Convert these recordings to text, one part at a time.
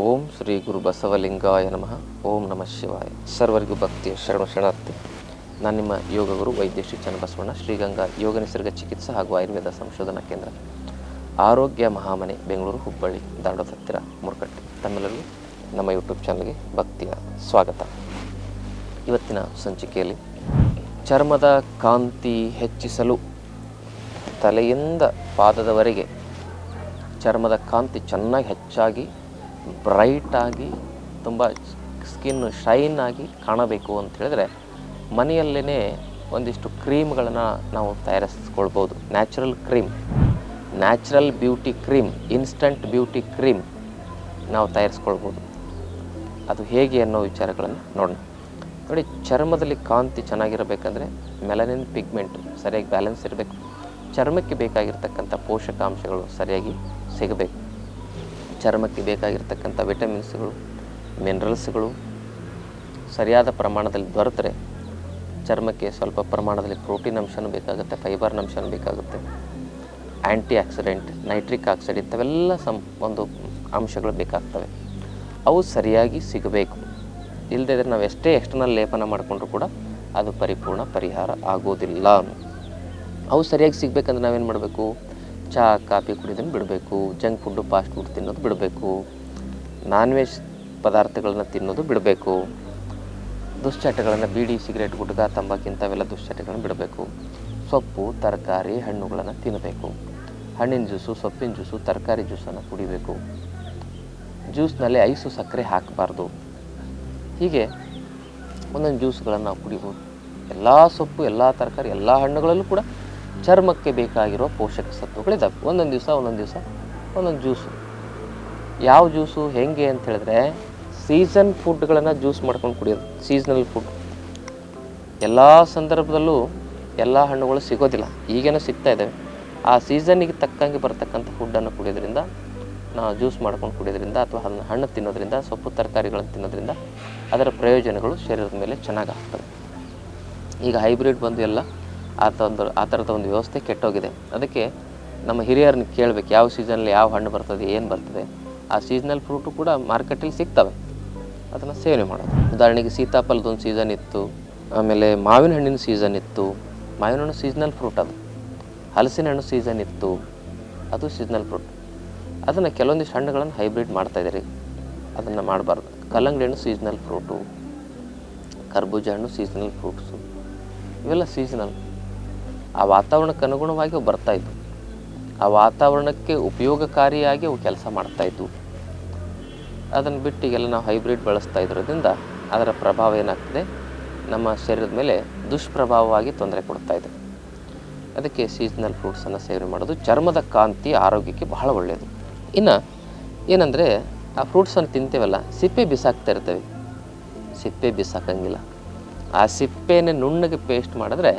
ಓಂ ಶ್ರೀ ಗುರು ಬಸವಲಿಂಗಾಯ ನಮಃ. ಓಂ ನಮಃ ಶಿವಾಯ. ಸರ್ವರಿಗೂ ಭಕ್ತಿಯ ಶರಣ ಶರಣಾರ್ಥಿ. ನಾನು ನಿಮ್ಮ ಯೋಗ ಗುರು ವೈದ್ಯ ಶ್ರೀ ಚನ್ನಬಸವಣ್ಣ, ಶ್ರೀಗಂಗಾ ಯೋಗ ನಿಸರ್ಗ ಚಿಕಿತ್ಸಾ ಹಾಗೂ ಆಯುರ್ವೇದ ಸಂಶೋಧನಾ ಕೇಂದ್ರ, ಆರೋಗ್ಯ ಮಹಾಮನೆ, ಬೆಂಗಳೂರು, ಹುಬ್ಬಳ್ಳಿ ದಾಂಡೋದ ಹತ್ತಿರ ಮುರುಕಟ್ಟೆ ತಮ್ಮೆಲ್ಲರಿಗೂ ನಮ್ಮ ಯೂಟ್ಯೂಬ್ ಚಾನಲ್ಗೆ ಭಕ್ತಿಯ ಸ್ವಾಗತ. ಇವತ್ತಿನ ಸಂಚಿಕೆಯಲ್ಲಿ ಚರ್ಮದ ಕಾಂತಿ ಹೆಚ್ಚಿಸಲು ತಲೆಯಿಂದ ಪಾದದವರೆಗೆ ಚರ್ಮದ ಕಾಂತಿ ಚೆನ್ನಾಗಿ ಹೆಚ್ಚಾಗಿ ಬ್ರೈಟಾಗಿ ತುಂಬ ಸ್ಕಿನ್ ಶೈನ್ ಆಗಿ ಕಾಣಬೇಕು ಅಂತ ಹೇಳಿದ್ರೆ ಮನೆಯಲ್ಲೇ ಒಂದಿಷ್ಟು ಕ್ರೀಮ್ಗಳನ್ನು ನಾವು ತಯಾರಿಸ್ಕೊಳ್ಬೋದು. Natural cream, natural beauty cream, instant beauty cream ನಾವು ತಯಾರಿಸ್ಕೊಳ್ಬೋದು. ಅದು ಹೇಗೆ ಅನ್ನೋ ವಿಚಾರಗಳನ್ನು ನೋಡೋಣ. ನೋಡಿ, ಚರ್ಮದಲ್ಲಿ ಕಾಂತಿ ಚೆನ್ನಾಗಿರಬೇಕಂದ್ರೆ ಮೆಲನಿನ್ ಪಿಗ್ಮೆಂಟ್ ಸರಿಯಾಗಿ ಬ್ಯಾಲೆನ್ಸ್ ಇರಬೇಕು. ಚರ್ಮಕ್ಕೆ ಬೇಕಾಗಿರ್ತಕ್ಕಂಥ ಪೋಷಕಾಂಶಗಳು ಸರಿಯಾಗಿ ಸಿಗಬೇಕು. ಚರ್ಮಕ್ಕೆ ಬೇಕಾಗಿರ್ತಕ್ಕಂಥ ವಿಟಮಿನ್ಸ್ಗಳು, ಮಿನರಲ್ಸ್ಗಳು ಸರಿಯಾದ ಪ್ರಮಾಣದಲ್ಲಿ ದೊರೆತರೆ, ಚರ್ಮಕ್ಕೆ ಸ್ವಲ್ಪ ಪ್ರಮಾಣದಲ್ಲಿ ಪ್ರೋಟೀನ್ ಅಂಶನೂ ಬೇಕಾಗುತ್ತೆ, ಫೈಬರ್ನ ಅಂಶನೂ ಬೇಕಾಗುತ್ತೆ. ಆ್ಯಂಟಿ ಆಕ್ಸಿಡೆಂಟ್ ನೈಟ್ರಿಕ್ ಆಕ್ಸೈಡ್ ಇಂಥವೆಲ್ಲ ಸಂ, ಒಂದು ಅಂಶಗಳು ಬೇಕಾಗ್ತವೆ. ಅವು ಸರಿಯಾಗಿ ಸಿಗಬೇಕು. ಇಲ್ಲದೇ ಇದ್ರೆ ನಾವು ಎಷ್ಟೇ ಎಕ್ಸ್ಟರ್ನಲ್ ಲೇಪನ ಮಾಡಿಕೊಂಡ್ರೂ ಕೂಡ ಅದು ಪರಿಪೂರ್ಣ ಪರಿಹಾರ ಆಗೋದಿಲ್ಲ. ಅವು ಸರಿಯಾಗಿ ಸಿಗಬೇಕಂದ್ರೆ ನಾವೇನು ಮಾಡಬೇಕು? ಚಹಾ, ಕಾಫಿ ಕುಡಿಯೋದನ್ನು ಬಿಡಬೇಕು ಜಂಕ್ ಫುಡ್ಡು ಫಾಸ್ಟ್ ಫುಡ್ ತಿನ್ನೋದು ಬಿಡಬೇಕು ನಾನ್ ವೆಜ್ ಪದಾರ್ಥಗಳನ್ನ ತಿನ್ನೋದು ಬಿಡಬೇಕು, ದುಶ್ಚಟಗಳನ್ನು ಬೀಡಿ, ಸಿಗರೇಟ್, ಗುಟ್ಕಾ, ತಂಬಾಕು ಇಂಥವೆಲ್ಲ ದುಶ್ಚಟಗಳನ್ನು ಬಿಡಬೇಕು. ಸೊಪ್ಪು, ತರಕಾರಿ, ಹಣ್ಣುಗಳನ್ನು ತಿನ್ನಬೇಕು ಹಣ್ಣಿನ ಜ್ಯೂಸು, ಸೊಪ್ಪಿನ ಜ್ಯೂಸು, ತರಕಾರಿ ಜ್ಯೂಸನ್ನು ಕುಡಿಬೇಕು. ಜ್ಯೂಸ್ನಲ್ಲಿ ಐಸು ಸಕ್ಕರೆ ಹಾಕಬಾರ್ದು. ಹೀಗೆ ಒಂದೊಂದು ಜ್ಯೂಸ್ಗಳನ್ನು ನಾವು ಕುಡಿಬೋದು. ಎಲ್ಲ ಸೊಪ್ಪು, ಎಲ್ಲ ತರಕಾರಿ, ಎಲ್ಲ ಹಣ್ಣುಗಳಲ್ಲೂ ಕೂಡ ಚರ್ಮಕ್ಕೆ ಬೇಕಾಗಿರೋ ಪೋಷಕ ಸತ್ವಗಳಿದ್ದಾವೆ ಒಂದೊಂದು ದಿವಸ ಒಂದೊಂದು ದಿವಸ, ಒಂದೊಂದು ಜ್ಯೂಸು ಯಾವ ಜ್ಯೂಸು ಹೇಗೆ ಅಂತ ಹೇಳಿದ್ರೆ ಸೀಸನ್ ಫುಡ್ಗಳನ್ನು ಜ್ಯೂಸ್ ಮಾಡ್ಕೊಂಡು ಕುಡಿಯೋದು ಸೀಸನಲ್ ಫುಡ್ ಎಲ್ಲ ಸಂದರ್ಭದಲ್ಲೂ ಎಲ್ಲ ಹಣ್ಣುಗಳು ಸಿಗೋದಿಲ್ಲ. ಈಗೇನೋ ಸಿಗ್ತಾ ಇದ್ದಾವೆ ಆ ಸೀಸನ್ನಿಗೆ ತಕ್ಕಂಗೆ ಬರತಕ್ಕಂಥ ಫುಡ್ಡನ್ನು ಕುಡಿಯೋದ್ರಿಂದ ನಾವು ಜ್ಯೂಸ್ ಮಾಡ್ಕೊಂಡು ಕುಡಿಯೋದ್ರಿಂದ ಅಥವಾ ಹಣ್ಣು ಹಣ್ಣು ತಿನ್ನೋದ್ರಿಂದ, ಸೊಪ್ಪು, ತರಕಾರಿಗಳನ್ನು ತಿನ್ನೋದ್ರಿಂದ ಅದರ ಪ್ರಯೋಜನಗಳು ಶರೀರದ ಮೇಲೆ ಚೆನ್ನಾಗಿ ಆಗ್ತವೆ. ಈಗ ಹೈಬ್ರಿಡ್ ಬಂದು ಎಲ್ಲ ಆ ಆ ಥರದ ಒಂದು ವ್ಯವಸ್ಥೆ ಕೆಟ್ಟೋಗಿದೆ. ಅದಕ್ಕೆ ನಮ್ಮ ಹಿರಿಯರನ್ನ ಕೇಳಬೇಕು, ಯಾವ ಸೀಸನಲ್ಲಿ ಯಾವ ಹಣ್ಣು ಬರ್ತದೆ, ಏನು ಬರ್ತದೆ. ಆ ಸೀಸನಲ್ ಫ್ರೂಟು ಕೂಡ ಮಾರ್ಕೆಟಲ್ಲಿ ಸಿಗ್ತವೆ. ಅದನ್ನು ಸೇವನೆ ಮಾಡೋದು. ಉದಾಹರಣೆಗೆ ಸೀತಾಫಲದೊಂದು ಸೀಸನ್ ಇತ್ತು, ಆಮೇಲೆ ಮಾವಿನ ಹಣ್ಣಿನ ಸೀಸನ್ ಇತ್ತು. ಮಾವಿನ ಹಣ್ಣು ಸೀಸನಲ್ ಫ್ರೂಟ್ ಅದು. ಹಲಸಿನ ಹಣ್ಣು ಸೀಸನ್ ಇತ್ತು. ಅದು ಸೀಸನಲ್ ಫ್ರೂಟ್. ಅದನ್ನು ಕೆಲವೊಂದಿಷ್ಟು ಹಣ್ಣುಗಳನ್ನು ಹೈಬ್ರಿಡ್ ಮಾಡ್ತಾಯಿದ್ದೀರಿ ಅದನ್ನು ಮಾಡಬಾರ್ದು. ಕಲ್ಲಂಗಡಿ ಹಣ್ಣು ಸೀಸನಲ್ ಫ್ರೂಟು, ಕರ್ಬೂಜ ಹಣ್ಣು ಸೀಸನಲ್ ಫ್ರೂಟ್ಸು. ಇವೆಲ್ಲ ಸೀಸನಲ್. ಆ ವಾತಾವರಣಕ್ಕೆ ಅನುಗುಣವಾಗಿ ಅವು ಬರ್ತಾಯಿದ್ವು ಆ ವಾತಾವರಣಕ್ಕೆ ಉಪಯೋಗಕಾರಿಯಾಗಿ ಅವು ಕೆಲಸ ಮಾಡ್ತಾ ಮಾಡ್ತಾಯಿದ್ವು ಅದನ್ನು ಬಿಟ್ಟು ಈಗೆಲ್ಲ ನಾವು ಹೈಬ್ರಿಡ್ ಬಳಸ್ತಾ ಇರೋದ್ರಿಂದ ಅದರ ಪ್ರಭಾವ ಏನಾಗ್ತದೆ? ನಮ್ಮ ಶರೀರದ ಮೇಲೆ ದುಷ್ಪ್ರಭಾವವಾಗಿ ತೊಂದರೆ ಕೊಡ್ತಾ ಇದೆ. ಅದಕ್ಕೆ ಸೀಸನಲ್ ಫ್ರೂಟ್ಸನ್ನು ಸೇವನೆ ಮಾಡೋದು ಚರ್ಮದ ಕಾಂತಿ ಆರೋಗ್ಯಕ್ಕೆ ಬಹಳ ಒಳ್ಳೆಯದು ಇನ್ನು ಏನಂದರೆ ಆ ಫ್ರೂಟ್ಸನ್ನು ತಿಂತೇವಲ್ಲ, ಸಿಪ್ಪೆ ಬಿಸಾಕ್ತಾ ಇರ್ತೇವೆ. ಸಿಪ್ಪೆ ಬಿಸಾಕಂಗಿಲ್ಲ. ಆ ಸಿಪ್ಪೆನೇ ನುಣ್ಣಗೆ ಪೇಸ್ಟ್ ಮಾಡಿದ್ರೆ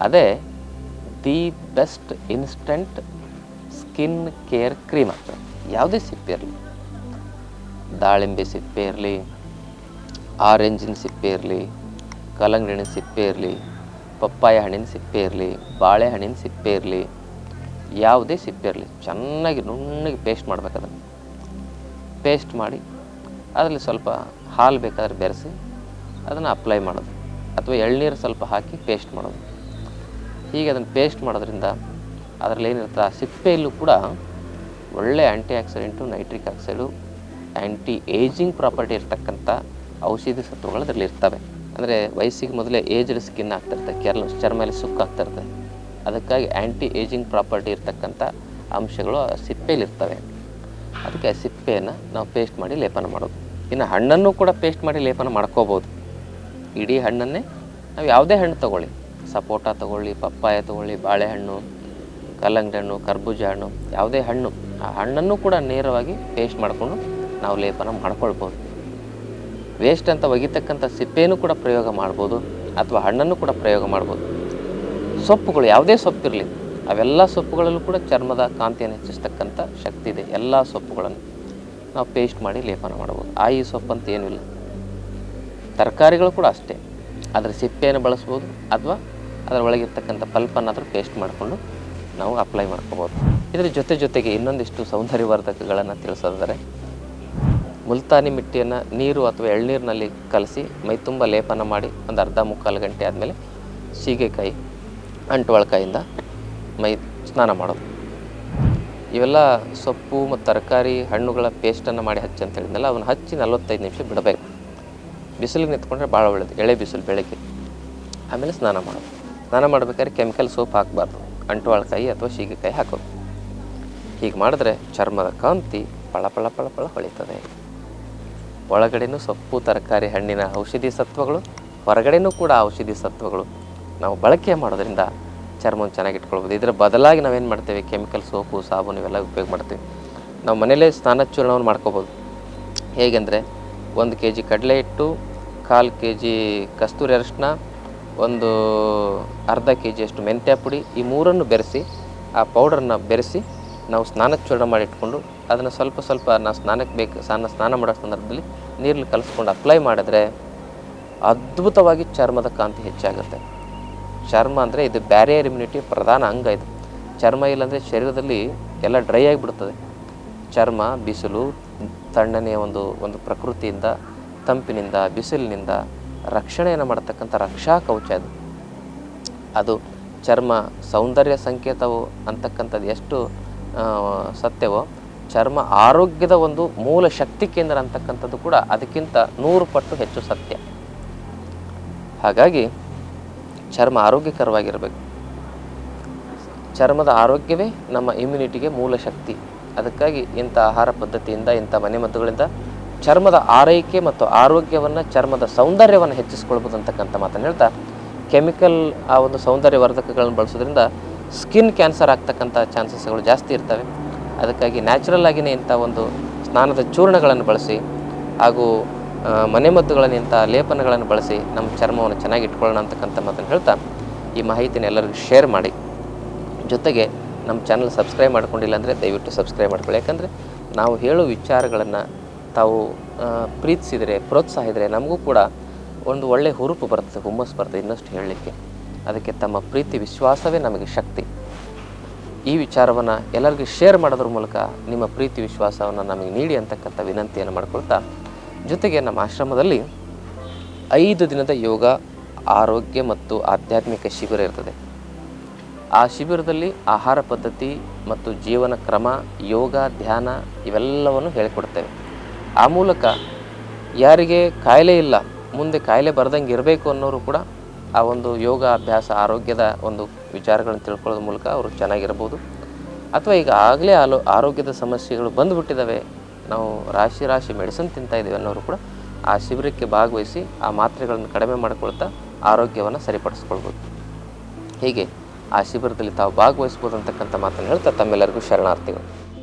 ಅದೇ, the best instant skin care cream ಅಂತ. ಯಾವುದೇ ಸಿಪ್ಪೆ ಇರಲಿ. ದಾಳಿಂಬೆ ಸಿಪ್ಪೆ ಇರಲಿ, ಆರೆಂಜಿನ ಸಿಪ್ಪೆ ಇರಲಿ ಕಲ್ಲಂಗಡಿ ಸಿಪ್ಪೆ ಇರಲಿ, ಪಪ್ಪಾಯ ಹಣ್ಣಿನ ಸಿಪ್ಪೆ ಇರಲಿ ಬಾಳೆಹಣ್ಣಿನ ಸಿಪ್ಪೆ ಇರಲಿ, ಯಾವುದೇ ಸಿಪ್ಪೆ ಇರಲಿ. ಚೆನ್ನಾಗಿ ನುಣ್ಣಗೆ ಪೇಸ್ಟ್ ಮಾಡ್ಬೇಕು ಪೇಸ್ಟ್ ಮಾಡಿ ಅದರಲ್ಲಿ ಸ್ವಲ್ಪ ಹಾಲು ಬೇಕಾದ್ರೆ ಬೆರೆಸಿ ಅದನ್ನು ಅಪ್ಲೈ ಮಾಡೋದು. ಅಥವಾ ಎಳ್ನೀರು ಸ್ವಲ್ಪ ಹಾಕಿ ಪೇಸ್ಟ್ ಮಾಡೋದು. ಹೀಗೆ ಅದನ್ನು ಪೇಸ್ಟ್ ಮಾಡೋದ್ರಿಂದ ಅದರಲ್ಲಿ ಏನಿರುತ್ತೆ ಆ ಸಿಪ್ಪೆಯಲ್ಲೂ ಕೂಡ ಒಳ್ಳೆ antioxidant nitric oxide anti ageing property ಇರ್ತಕ್ಕಂಥ ಔಷಧಿ ಸತ್ವಗಳು ಅದರಲ್ಲಿ ಇರ್ತವೆ. ಅಂದರೆ ವಯಸ್ಸಿಗೆ ಮೊದಲೇ ಏಜ್ಡ್ ಸ್ಕಿನ್ ಆಗ್ತಿರ್ತದೆ ಕೆರ್ಲ, ಚರ್ಮ ಎಲ್ಲ ಸುಕ್ಕಾಗ್ತಾ ಇರ್ತದೆ ಅದಕ್ಕಾಗಿ ಆ್ಯಂಟಿ ಏಜಿಂಗ್ ಪ್ರಾಪರ್ಟಿ ಇರ್ತಕ್ಕಂಥ ಅಂಶಗಳು ಆ ಸಿಪ್ಪೆಯಲ್ಲಿ ಇರ್ತವೆ. ಅದಕ್ಕೆ ಆ ಸಿಪ್ಪೆಯನ್ನು ನಾವು ಪೇಸ್ಟ್ ಮಾಡಿ ಲೇಪನ ಮಾಡೋದು. ಇನ್ನು ಹಣ್ಣನ್ನು ಕೂಡ ಪೇಸ್ಟ್ ಮಾಡಿ ಲೇಪನ ಮಾಡ್ಕೋಬೋದು. ಇಡೀ ಹಣ್ಣನ್ನೇ ನಾವು ಯಾವುದೇ ಹಣ್ಣು ತಗೊಳ್ಳಿ. ಸಪೋಟ ತಗೊಳ್ಳಿ, ಪಪ್ಪಾಯ ತಗೊಳ್ಳಿ, ಬಾಳೆಹಣ್ಣು, ಕಲ್ಲಂಗಡಿ ಹಣ್ಣು, ಕರ್ಬೂಜ ಹಣ್ಣು, ಯಾವುದೇ ಹಣ್ಣು, ಆ ಹಣ್ಣನ್ನು ಕೂಡ ನೇರವಾಗಿ ಪೇಸ್ಟ್ ಮಾಡಿಕೊಂಡು ನಾವು ಲೇಪನ ಮಾಡ್ಕೊಳ್ಬೋದು. ವೇಸ್ಟ್ ಅಂತ ಒಗಿತಕ್ಕಂಥ ಸಿಪ್ಪೆಯನ್ನು ಕೂಡ ಪ್ರಯೋಗ ಮಾಡ್ಬೋದು ಅಥವಾ ಹಣ್ಣನ್ನು ಕೂಡ ಪ್ರಯೋಗ ಮಾಡ್ಬೋದು. ಸೊಪ್ಪುಗಳು, ಯಾವುದೇ ಸೊಪ್ಪಿರಲಿ, ಅವೆಲ್ಲ ಸೊಪ್ಪುಗಳಲ್ಲೂ ಕೂಡ ಚರ್ಮದ ಕಾಂತಿಯನ್ನು ಹೆಚ್ಚಿಸ್ತಕ್ಕಂಥ ಶಕ್ತಿ ಇದೆ. ಎಲ್ಲ ಸೊಪ್ಪುಗಳನ್ನು ನಾವು ಪೇಸ್ಟ್ ಮಾಡಿ ಲೇಪನ ಮಾಡ್ಬೋದು. ಆ ಈ ಸೊಪ್ಪು ಅಂತ ಏನೂ ಇಲ್ಲ ತರಕಾರಿಗಳು ಕೂಡ ಅಷ್ಟೇ. ಅದರ ಸಿಪ್ಪೆಯನ್ನು ಬಳಸ್ಬೋದು ಅಥವಾ ಅದರ ಒಳಗಿರ್ತಕ್ಕಂಥ ಪಲ್ಪನ್ನಾದರೂ ಪೇಸ್ಟ್ ಮಾಡಿಕೊಂಡು ನಾವು ಅಪ್ಲೈ ಮಾಡ್ಕೋಬೋದು. ಇದರ ಜೊತೆ ಜೊತೆಗೆ ಇನ್ನೊಂದಿಷ್ಟು ಸೌಂದರ್ಯವರ್ಧಕಗಳನ್ನು ತಿಳಿಸೋದಾದರೆ, ಮುಲ್ತಾನಿ ಮಿಟ್ಟಿಯನ್ನು ನೀರು ಅಥವಾ ಎಳ್ನೀರಿನಲ್ಲಿ ಕಲಸಿ ಮೈ ತುಂಬ ಲೇಪನ ಮಾಡಿ ಒಂದು ಅರ್ಧ ಮುಕ್ಕಾಲು ಗಂಟೆ ಆದಮೇಲೆ ಸೀಗೆಕಾಯಿ, ಅಂಟುವಳಕಾಯಿಂದ ಮೈ ಸ್ನಾನ ಮಾಡೋದು. ಇವೆಲ್ಲ ಸೊಪ್ಪು ಮತ್ತು ತರಕಾರಿ ಹಣ್ಣುಗಳ ಪೇಸ್ಟನ್ನು ಮಾಡಿ ಹಚ್ಚಿ ಅಂತ ಹೇಳಿದ್ನಲ್ಲ ಅವನ್ನ ಹಚ್ಚಿ ನಲ್ವತ್ತೈದು ನಿಮಿಷ ಬಿಡಬೇಕು. ಬಿಸಿಲಿಗೆ ನಿಂತ್ಕೊಂಡ್ರೆ ಭಾಳ ಒಳ್ಳೆಯದು ಎಳೆ ಬಿಸಿಲು ಬೆಳಗ್ಗೆ. ಆಮೇಲೆ ಸ್ನಾನ ಮಾಡೋದು. ಸ್ನಾನ ಮಾಡ್ಬೇಕಾದ್ರೆ ಕೆಮಿಕಲ್ ಸೋಪ್ ಹಾಕಬಾರ್ದು. ಅಂಟುವಾಳಕಾಯಿ ಅಥವಾ ಸೀಗೆಕಾಯಿ ಹಾಕೋದು. ಹೀಗೆ ಮಾಡಿದ್ರೆ ಚರ್ಮದ ಕಾಂತಿ ಪಳ ಪಳ ಪಳ ಪಳ ಹೊಳಿತದೆ. ಒಳಗಡೆನೂ ಸೊಪ್ಪು, ತರಕಾರಿ, ಹಣ್ಣಿನ ಔಷಧಿ ಸತ್ವಗಳು, ಹೊರಗಡೆನೂ ಕೂಡ ಔಷಧಿ ಸತ್ವಗಳು. ನಾವು ಬಳಕೆ ಮಾಡೋದ್ರಿಂದ ಚರ್ಮವನ್ನು ಚೆನ್ನಾಗಿ ಇಟ್ಕೊಳ್ಬೋದು ಇದರ ಬದಲಾಗಿ ನಾವೇನು ಮಾಡ್ತೇವೆ? ಕೆಮಿಕಲ್ ಸೋಪು, ಸಾಬೂನು ಇವೆಲ್ಲ ಉಪಯೋಗ ಮಾಡ್ತೀವಿ. ನಾವು ಮನೇಲೇ ಸ್ನಾನ ಚೂರ್ಣವನ್ನು ಮಾಡ್ಕೋಬೋದು ಹೇಗೆಂದರೆ, ಒಂದು ಕೆ ಜಿ ಕಡಲೆ ಹಿಟ್ಟು, ಕಾಲು ಕೆ ಜಿ ಕಸ್ತೂರಿ ಅರಿಶಿನ ಒಂದು ಅರ್ಧ ಕೆ ಜಿಯಷ್ಟು ಮೆಂತ್ಯ ಪುಡಿ ಈ ಮೂರನ್ನು ಬೆರೆಸಿ, ಆ ಪೌಡರ್ನ ಬೆರೆಸಿ ನಾವು ಸ್ನಾನಕ್ಕೆ ಚೂರ್ಣ ಮಾಡಿ ಇಟ್ಕೊಂಡು ಅದನ್ನು ಸ್ವಲ್ಪ ಸ್ವಲ್ಪ ನಾವು ಸ್ನಾನಕ್ಕೆ ಬೇಕು, ಸ್ನಾನ ಸ್ನಾನ ಮಾಡೋ ಸಂದರ್ಭದಲ್ಲಿ ನೀರಲ್ಲಿ ಕಲಿಸ್ಕೊಂಡು ಅಪ್ಲೈ ಮಾಡಿದ್ರೆ ಅದ್ಭುತವಾಗಿ ಚರ್ಮದ ಕಾಂತಿ ಹೆಚ್ಚಾಗುತ್ತೆ. ಚರ್ಮ ಅಂದರೆ ಇದು ಬ್ಯಾರಿಯರ್ ಇಮ್ಯುನಿಟಿ ಪ್ರಧಾನ ಅಂಗ ಇದು. ಚರ್ಮ ಇಲ್ಲಾಂದರೆ ಶರೀರದಲ್ಲಿ ಎಲ್ಲ ಡ್ರೈ ಆಗಿಬಿಡ್ತದೆ. ಚರ್ಮ, ಬಿಸಿಲು, ತಣ್ಣನೆಯ ಒಂದು ಒಂದು ಪ್ರಕೃತಿಯಿಂದ, ತಂಪಿನಿಂದ, ಬಿಸಿಲಿನಿಂದ ರಕ್ಷಣೆಯನ್ನು ಮಾಡ್ತಕ್ಕಂಥ ರಕ್ಷಾ ಕವಚ ಅದು. ಅದು ಚರ್ಮ ಸೌಂದರ್ಯ ಸಂಕೇತವು ಅಂತಕ್ಕಂಥದ್ದು ಎಷ್ಟು ಸತ್ಯವೋ, ಚರ್ಮ ಆರೋಗ್ಯದ ಒಂದು ಮೂಲ ಶಕ್ತಿ ಕೇಂದ್ರ ಅಂತಕ್ಕಂಥದ್ದು ಕೂಡ ಅದಕ್ಕಿಂತ ನೂರು ಪಟ್ಟು ಹೆಚ್ಚು ಸತ್ಯ. ಹಾಗಾಗಿ ಚರ್ಮ ಆರೋಗ್ಯಕರವಾಗಿರಬೇಕು. ಚರ್ಮದ ಆರೋಗ್ಯವೇ ನಮ್ಮ ಇಮ್ಯುನಿಟಿಗೆ ಮೂಲ ಶಕ್ತಿ. ಅದಕ್ಕಾಗಿ ಇಂಥ ಆಹಾರ ಪದ್ಧತಿಯಿಂದ, ಇಂಥ ಮನೆಮದ್ದುಗಳಿಂದ ಚರ್ಮದ ಆರೈಕೆ ಮತ್ತು ಆರೋಗ್ಯವನ್ನು ಚರ್ಮದ ಸೌಂದರ್ಯವನ್ನು ಹೆಚ್ಚಿಸ್ಕೊಳ್ಬೋದು ಅಂತಕ್ಕಂಥ ಮಾತನ್ನು ಹೇಳ್ತಾ ಕೆಮಿಕಲ್ ಆ ಒಂದು ಸೌಂದರ್ಯವರ್ಧಕಗಳನ್ನು ಬಳಸೋದ್ರಿಂದ ಸ್ಕಿನ್ ಕ್ಯಾನ್ಸರ್ ಆಗ್ತಕ್ಕಂಥ ಚಾನ್ಸಸ್ಗಳು ಜಾಸ್ತಿ ಇರ್ತವೆ. ಅದಕ್ಕಾಗಿ ನ್ಯಾಚುರಲ್ ಆಗಿಯೇ ಇಂಥ ಒಂದು ಸ್ನಾನದ ಚೂರ್ಣಗಳನ್ನು ಬಳಸಿ ಹಾಗೂ ಆ, ಮನೆಮದ್ದುಗಳನ್ನು ಇಂಥ ಲೇಪನಗಳನ್ನು ಬಳಸಿ ನಮ್ಮ ಚರ್ಮವನ್ನು ಚೆನ್ನಾಗಿ ಇಟ್ಕೊಳ್ಳೋಣ ಅಂತಕ್ಕಂಥ ಮಾತನ್ನು ಹೇಳ್ತಾ ಈ ಮಾಹಿತಿನ ಎಲ್ಲರಿಗೂ ಶೇರ್ ಮಾಡಿ. ಜೊತೆಗೆ ನಮ್ಮ ಚಾನಲ್ ಸಬ್ಸ್ಕ್ರೈಬ್ ಮಾಡ್ಕೊಂಡಿಲ್ಲ ಅಂದರೆ ದಯವಿಟ್ಟು ಸಬ್ಸ್ಕ್ರೈಬ್ ಮಾಡ್ಕೊಳ್ಳಿ. ಯಾಕಂದರೆ ನಾವು ಹೇಳೋ ವಿಚಾರಗಳನ್ನು ತಾವು ಪ್ರೀತಿಸಿದರೆ, ಪ್ರೋತ್ಸಾಹಿದರೆ ನಮಗೂ ಕೂಡ ಒಂದು ಒಳ್ಳೆಯ ಹುರುಪು ಬರ್ತದೆ, ಹುಮ್ಮಸ್ಸು ಬರ್ತದೆ ಇನ್ನಷ್ಟು ಹೇಳಲಿಕ್ಕೆ. ಅದಕ್ಕೆ ತಮ್ಮ ಪ್ರೀತಿ, ವಿಶ್ವಾಸವೇ ನಮಗೆ ಶಕ್ತಿ. ಈ ವಿಚಾರವನ್ನು ಎಲ್ಲರಿಗೂ ಶೇರ್ ಮಾಡೋದ್ರ ಮೂಲಕ ನಿಮ್ಮ ಪ್ರೀತಿ, ವಿಶ್ವಾಸವನ್ನು ನಮಗೆ ನೀಡಿ ಅಂತಕ್ಕಂಥ ವಿನಂತಿಯನ್ನು ಮಾಡಿಕೊಳ್ತಾ, ಜೊತೆಗೆ ನಮ್ಮ ಆಶ್ರಮದಲ್ಲಿ ಐದು ದಿನದ ಯೋಗ, ಆರೋಗ್ಯ ಮತ್ತು ಆಧ್ಯಾತ್ಮಿಕ ಶಿಬಿರ ಇರ್ತದೆ. ಆ ಶಿಬಿರದಲ್ಲಿ ಆಹಾರ ಪದ್ಧತಿ ಮತ್ತು ಜೀವನ ಕ್ರಮ, ಯೋಗ, ಧ್ಯಾನ ಇವೆಲ್ಲವನ್ನು ಹೇಳಿಕೊಡ್ತೇವೆ. ಆ ಮೂಲಕ ಯಾರಿಗೆ ಕಾಯಿಲೆ ಇಲ್ಲ, ಮುಂದೆ ಕಾಯಿಲೆ ಬರ್ದಂಗೆ ಇರಬೇಕು ಅನ್ನೋರು ಕೂಡ ಆ ಒಂದು ಯೋಗ, ಅಭ್ಯಾಸ, ಆರೋಗ್ಯದ ಒಂದು ವಿಚಾರಗಳನ್ನು ತಿಳ್ಕೊಳ್ಳೋದ್ರ ಮೂಲಕ ಅವರು ಚೆನ್ನಾಗಿರ್ಬೋದು. ಅಥವಾ ಈಗ ಆಗಲೇ ಆಲೋ, ಆರೋಗ್ಯದ ಸಮಸ್ಯೆಗಳು ಬಂದುಬಿಟ್ಟಿದ್ದಾವೆ ನಾವು ರಾಶಿ ರಾಶಿ ಮೆಡಿಸಿನ್ ತಿಂತಾ ಇದ್ದೀವಿ ಅನ್ನೋರು ಕೂಡ ಆ ಶಿಬಿರಕ್ಕೆ ಭಾಗವಹಿಸಿ ಆ ಮಾತ್ರೆಗಳನ್ನು ಕಡಿಮೆ ಮಾಡಿಕೊಳ್ತಾ ಆರೋಗ್ಯವನ್ನು ಸರಿಪಡಿಸ್ಕೊಳ್ಬೋದು. ಹೀಗೆ ಆ ಶಿಬಿರದಲ್ಲಿ ತಾವು ಭಾಗವಹಿಸ್ಬೋದು ಅಂತಕ್ಕಂಥ ಮಾತನ್ನು ಹೇಳ್ತಾ ತಮ್ಮೆಲ್ಲರಿಗೂ ಶರಣಾರ್ಥಿಗಳು.